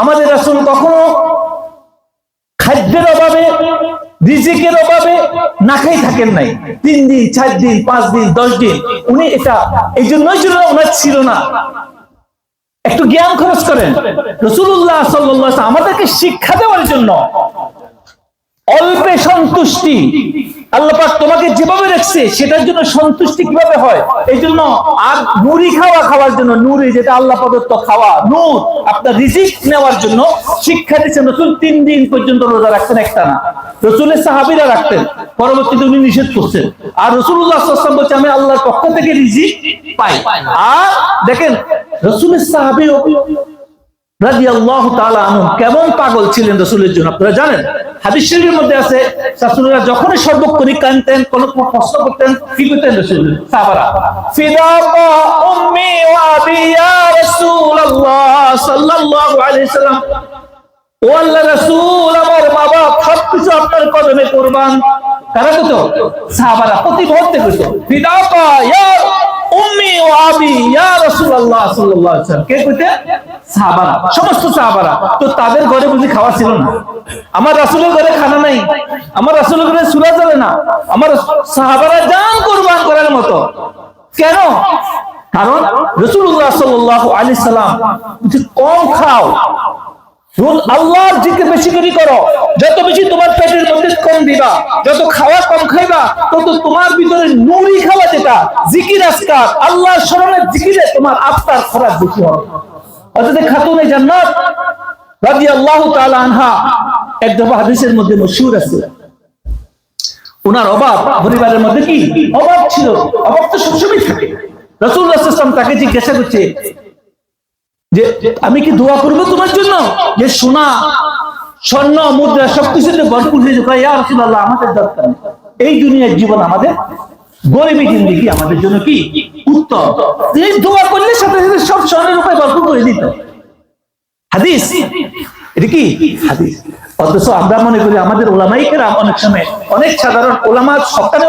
আমাদের রাসূল কখনো খাদ্যের অভাবে, রিজিকের অভাবে না খাই থাকেন নাই। তিন দিন, চার দিন, পাঁচ দিন, দশ দিন। উনি এটা, এই জন্যই ছিল ওনার ছিল না। একটু জ্ঞান খরচ করেন। রসুল্লাহ সাল্লাহ আমাদেরকে শিক্ষা দেওয়ার জন্য অল্পে সন্তুষ্টি। আল্লাহ পাক তোমাকে যেভাবে রাখছে সেটার জন্য সন্তুষ্টি কীভাবে হয়? এই জন্য আর নুরি খাওয়া খাওয়ার জন্য নুরি যেটা আল্লাহ প্রদত্ত খাওয়া নূর আপনার রিজিক নেওয়ার জন্য শিক্ষা দিচ্ছেন রসুল, তিন দিন পর্যন্ত রোজা রাখতেন একটা না। রসুলের সাহাবিরা রাখতেন, পরবর্তীতে উনি নিষেধ করছেন। আর রসুল্লাহ বলছে, আমি আল্লাহর পক্ষ থেকে রিজিক পাই। আর দেখেন, রসুলের সাহাবি কেমন পাগল ছিলেন রাসূলের জন্য, আপনারা জানেন? হাদিস মধ্যে আছে, রাসূলুল্লাহ যখনই সর্বক্ষণি কাঁদতেন কোন প্রশ্ন করতেন, কি করতেন ওয়া ও আল্লাহ রাসূল, আমার বাবা সবকিছু আপনার কদমে কুরবান। সাহাবারা প্রতি মুহূর্তে কত ফিদাকা ইয়া উম্মি ও আবি ইয়া রাসূলুল্লাহ সাল্লাল্লাহু কে কইতে সাহাবারা। সমস্ত সাহাবারা। তো তাদের ঘরে বুঝি খাওয়া ছিল না। আমার ঘরে খানা নাই। আমার ঘরে সুরা চলে না। আমার সাহাবারা করার মতো। কেন? কারণ কম খাও। বেশি করে করো। যত বেশি তোমার পেটের মধ্যে কম দিবা, যত খাওয়া খাইবা তত তোমার ভিতরে নুরি খাওয়া যেটা, জিকির আল্লাহর স্মরণের জিকিরে তোমার বেশি হবে। অর্থাৎ খাতুনে জান্নাত রাদিয়াল্লাহু তাআলা আনহা হাদিসের মধ্যে মশহুর আছে। ওনার অভাব পরিবারের মধ্যে কি? অভাব ছিল। অভাব তো সবসময় থাকে। রাসূলুল্লাহ সাল্লাল্লাহু তাকে জিজ্ঞাসা করছে যে, আমি কি দোয়া করব তোমার জন্য? যে সোনা স্বর্ণ, মুদ্রা সবকিছুতে ভরপুর হয়ে যাবে। ইয়া আমাদের দরকার নেই। এই দুনিয়ার জীবন আমাদের, গরিবী জিন্দিগি আমাদের জন্য কি? উত্তম। এই দোয়া করলে সাথে সাথে সব স্বর্ণের উপায় ভরপুর করে দিত। হাদিস? এটা কি? হাদিস। অথচ আমরা মনে করি আমাদের ওলামাইকেরা অনেক সময় অনেক সাধারণ ওলামা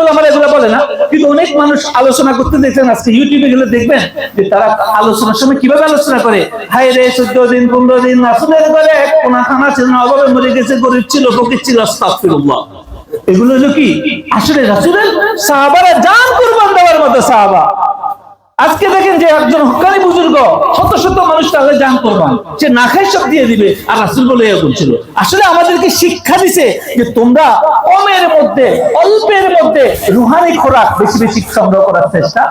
ওলামারা এগুলো বলে না, কিন্তু অনেক মানুষ আলোচনা করতে দেখছেন আজকে ইউটিউবে গেলে দেখবেন যে তারা আলোচনার সময় কীভাবে আলোচনা করে? হাই রে, চোদ্দ দিন, পনেরো দিন, আসলে করে কোনা খানা ছিল না অভাবে মরে গেছে, গরিব ছিল, ফকির ছিল এগুলো হলো কি? আসলে রাসুলের সাহাবারা জান কুরবান দেওয়ার মতো সাহাবা। আজকে দেখেন যে একজন হকানি বুজুর্গ, শত শত মানুষ তাহলে জান করবান। সে না খাই সব দিয়ে দিবে, আর রাসুল বলে এরকম ছিল আসলে আমাদেরকে শিক্ষা দিছে যে তোমরা কমের মধ্যে, অল্পের মধ্যে রুহানি খোরাক বেশি বেশি সংগ্রহ করার চেষ্টা